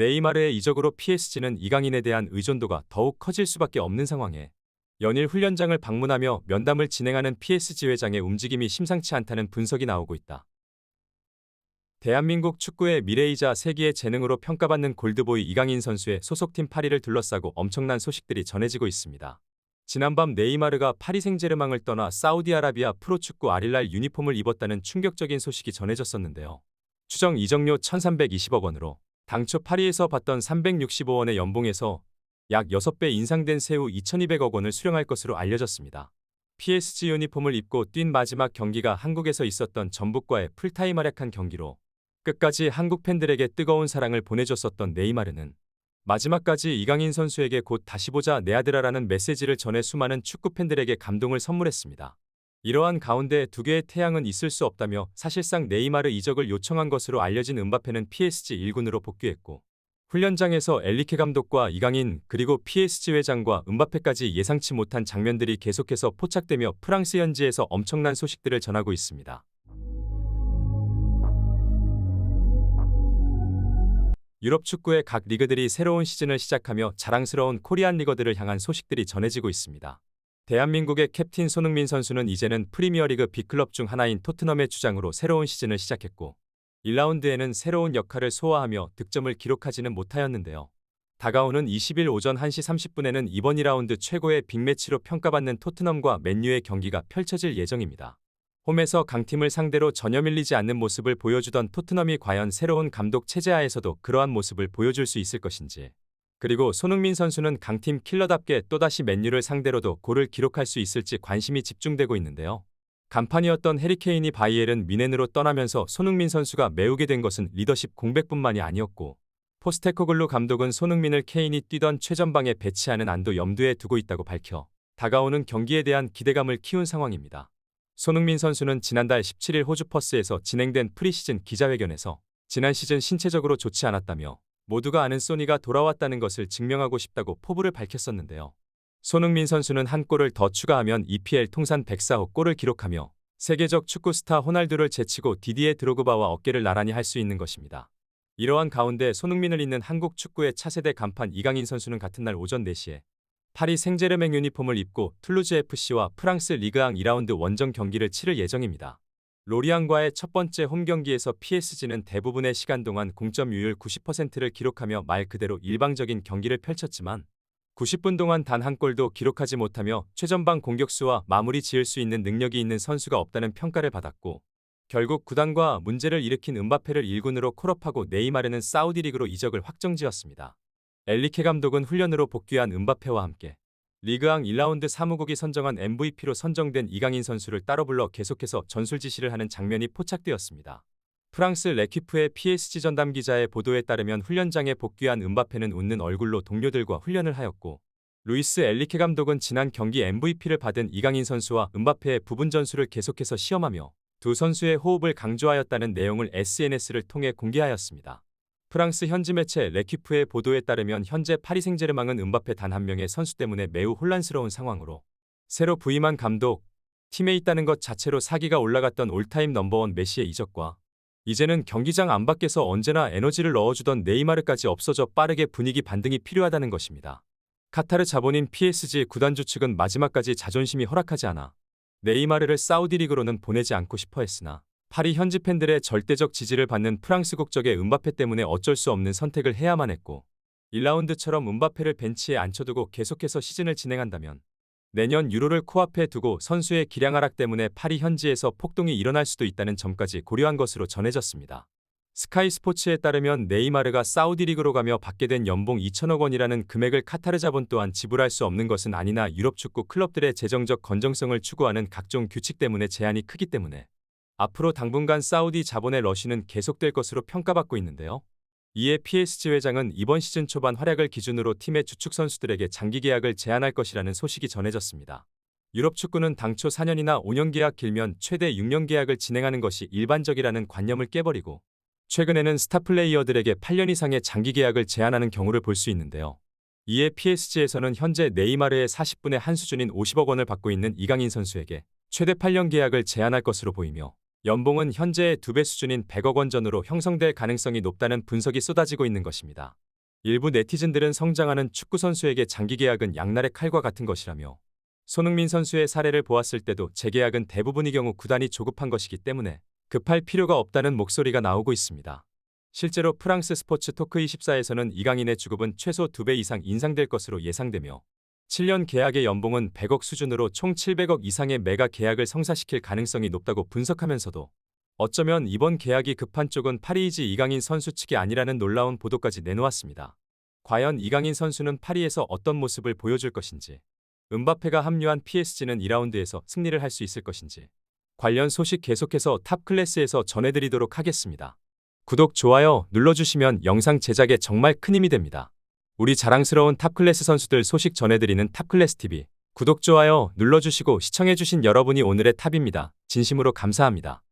네이마르의 이적으로 PSG는 이강인에 대한 의존도가 더욱 커질 수밖에 없는 상황에 연일 훈련장을 방문하며 면담을 진행하는 PSG 회장의 움직임이 심상치 않다는 분석이 나오고 있다. 대한민국 축구의 미래이자 세기의 재능으로 평가받는 골드보이 이강인 선수의 소속팀 파리를 둘러싸고 엄청난 소식들이 전해지고 있습니다. 지난밤 네이마르가 파리 생제르맹을 떠나 사우디아라비아 프로축구 아릴랄 유니폼을 입었다는 충격적인 소식이 전해졌었는데요. 추정 이적료 1320억 원으로 당초 파리에서 받던 365원의 연봉에서 약 6배 인상된 세후 2200억 원을 수령할 것으로 알려졌습니다. PSG 유니폼을 입고 뛴 마지막 경기가 한국에서 있었던 전북과의 풀타임 활약한 경기로 끝까지 한국 팬들에게 뜨거운 사랑을 보내줬었던 네이마르는 마지막까지 이강인 선수에게 곧 다시 보자 내 아들아라는 메시지를 전해 수많은 축구 팬들에게 감동을 선물했습니다. 이러한 가운데 두 개의 태양은 있을 수 없다며 사실상 네이마르 이적을 요청한 것으로 알려진 은바페는 PSG 1군으로 복귀했고 훈련장에서 엘리케 감독과 이강인 그리고 PSG 회장과 은바페까지 예상치 못한 장면들이 계속해서 포착되며 프랑스 현지에서 엄청난 소식들을 전하고 있습니다. 유럽 축구의 각 리그들이 새로운 시즌을 시작하며 자랑스러운 코리안 리거들을 향한 소식들이 전해지고 있습니다. 대한민국의 캡틴 손흥민 선수는 이제는 프리미어리그 B클럽 중 하나인 토트넘의 주장으로 새로운 시즌을 시작했고 1라운드에는 새로운 역할을 소화하며 득점을 기록하지는 못하였는데요. 다가오는 20일 오전 1시 30분에는 이번 2라운드 최고의 빅매치로 평가받는 토트넘과 맨유의 경기가 펼쳐질 예정입니다. 홈에서 강팀을 상대로 전혀 밀리지 않는 모습을 보여주던 토트넘이 과연 새로운 감독 체제하에서도 그러한 모습을 보여줄 수 있을 것인지. 그리고 손흥민 선수는 강팀 킬러답게 또다시 맨유를 상대로도 골을 기록할 수 있을지 관심이 집중되고 있는데요. 간판이었던 해리케인이 바이엘은 미넨으로 떠나면서 손흥민 선수가 메우게 된 것은 리더십 공백뿐만이 아니었고 포스테코글루 감독은 손흥민을 케인이 뛰던 최전방에 배치하는 안도 염두에 두고 있다고 밝혀 다가오는 경기에 대한 기대감을 키운 상황입니다. 손흥민 선수는 지난달 17일 호주 퍼스에서 진행된 프리시즌 기자회견에서 지난 시즌 신체적으로 좋지 않았다며 모두가 아는 소니가 돌아왔다는 것을 증명하고 싶다고 포부를 밝혔었는데요. 손흥민 선수는 한 골을 더 추가하면 EPL 통산 104호 골을 기록하며 세계적 축구 스타 호날두를 제치고 디디에 드로그바와 어깨를 나란히 할 수 있는 것입니다. 이러한 가운데 손흥민을 잇는 한국 축구의 차세대 간판 이강인 선수는 같은 날 오전 4시에 파리 생제르맹 유니폼을 입고 툴루즈 FC와 프랑스 리그앙 2라운드 원정 경기를 치를 예정입니다. 로리앙과의 첫 번째 홈 경기에서 PSG는 대부분의 시간 동안 공점 유율 90%를 기록하며 말 그대로 일방적인 경기를 펼쳤지만 90분 동안 단 한 골도 기록하지 못하며 최전방 공격수와 마무리 지을 수 있는 능력이 있는 선수가 없다는 평가를 받았고 결국 구단과 문제를 일으킨 은바페를 1군으로 콜업하고 네이마르는 사우디 리그로 이적을 확정지었습니다. 엘리케 감독은 훈련으로 복귀한 은바페와 함께 리그앙 1라운드 사무국이 선정한 MVP로 선정된 이강인 선수를 따로 불러 계속해서 전술 지시를 하는 장면이 포착되었습니다. 프랑스 레키프의 PSG 전담 기자의 보도에 따르면 훈련장에 복귀한 은바페는 웃는 얼굴로 동료들과 훈련을 하였고 루이스 엘리케 감독은 지난 경기 MVP를 받은 이강인 선수와 은바페의 부분 전술을 계속해서 시험하며 두 선수의 호흡을 강조하였다는 내용을 SNS를 통해 공개하였습니다. 프랑스 현지 매체 레키프의 보도에 따르면 현재 파리 생제르맹은 은바페 단 한 명의 선수 때문에 매우 혼란스러운 상황으로 새로 부임한 감독, 팀에 있다는 것 자체로 사기가 올라갔던 올타임 넘버원 메시의 이적과 이제는 경기장 안팎에서 언제나 에너지를 넣어주던 네이마르까지 없어져 빠르게 분위기 반등이 필요하다는 것입니다. 카타르 자본인 PSG 구단주 측은 마지막까지 자존심이 허락하지 않아 네이마르를 사우디 리그로는 보내지 않고 싶어 했으나 파리 현지 팬들의 절대적 지지를 받는 프랑스 국적의 은바페 때문에 어쩔 수 없는 선택을 해야만 했고 1라운드처럼 은바페를 벤치에 앉혀두고 계속해서 시즌을 진행한다면 내년 유로를 코앞에 두고 선수의 기량 하락 때문에 파리 현지에서 폭동이 일어날 수도 있다는 점까지 고려한 것으로 전해졌습니다. 스카이 스포츠에 따르면 네이마르가 사우디 리그로 가며 받게 된 연봉 2천억 원이라는 금액을 카타르 자본 또한 지불할 수 없는 것은 아니나 유럽 축구 클럽들의 재정적 건정성을 추구하는 각종 규칙 때문에 제한이 크기 때문에 앞으로 당분간 사우디 자본의 러시는 계속될 것으로 평가받고 있는데요. 이에 PSG 회장은 이번 시즌 초반 활약을 기준으로 팀의 주축 선수들에게 장기 계약을 제안할 것이라는 소식이 전해졌습니다. 유럽 축구는 당초 4년이나 5년 계약 길면 최대 6년 계약을 진행하는 것이 일반적이라는 관념을 깨버리고 최근에는 스타 플레이어들에게 8년 이상의 장기 계약을 제안하는 경우를 볼 수 있는데요. 이에 PSG에서는 현재 네이마르의 40분의 한 수준인 50억 원을 받고 있는 이강인 선수에게 최대 8년 계약을 제안할 것으로 보이며 연봉은 현재의 두배 수준인 100억 원 전으로 형성될 가능성이 높다는 분석이 쏟아지고 있는 것입니다. 일부 네티즌들은 성장하는 축구 선수에게 장기 계약은 양날의 칼과 같은 것이라며 손흥민 선수의 사례를 보았을 때도 재계약은 대부분의 경우 구단이 조급한 것이기 때문에 급할 필요가 없다는 목소리가 나오고 있습니다. 실제로 프랑스 스포츠 토크 24에서는 이강인의 주급은 최소 2배 이상 인상될 것으로 예상되며 7년 계약의 연봉은 100억 수준으로 총 700억 이상의 메가 계약을 성사시킬 가능성이 높다고 분석하면서도 어쩌면 이번 계약이 급한 쪽은 파리이지 이강인 선수 측이 아니라는 놀라운 보도까지 내놓았습니다. 과연 이강인 선수는 파리에서 어떤 모습을 보여줄 것인지, 은바페가 합류한 PSG는 2라운드에서 승리를 할 수 있을 것인지, 관련 소식 계속해서 탑 클래스에서 전해드리도록 하겠습니다. 구독, 좋아요 눌러주시면 영상 제작에 정말 큰 힘이 됩니다. 우리 자랑스러운 탑클래스 선수들 소식 전해드리는 탑클래스TV 구독, 좋아요 눌러주시고 시청해주신 여러분이 오늘의 탑입니다. 진심으로 감사합니다.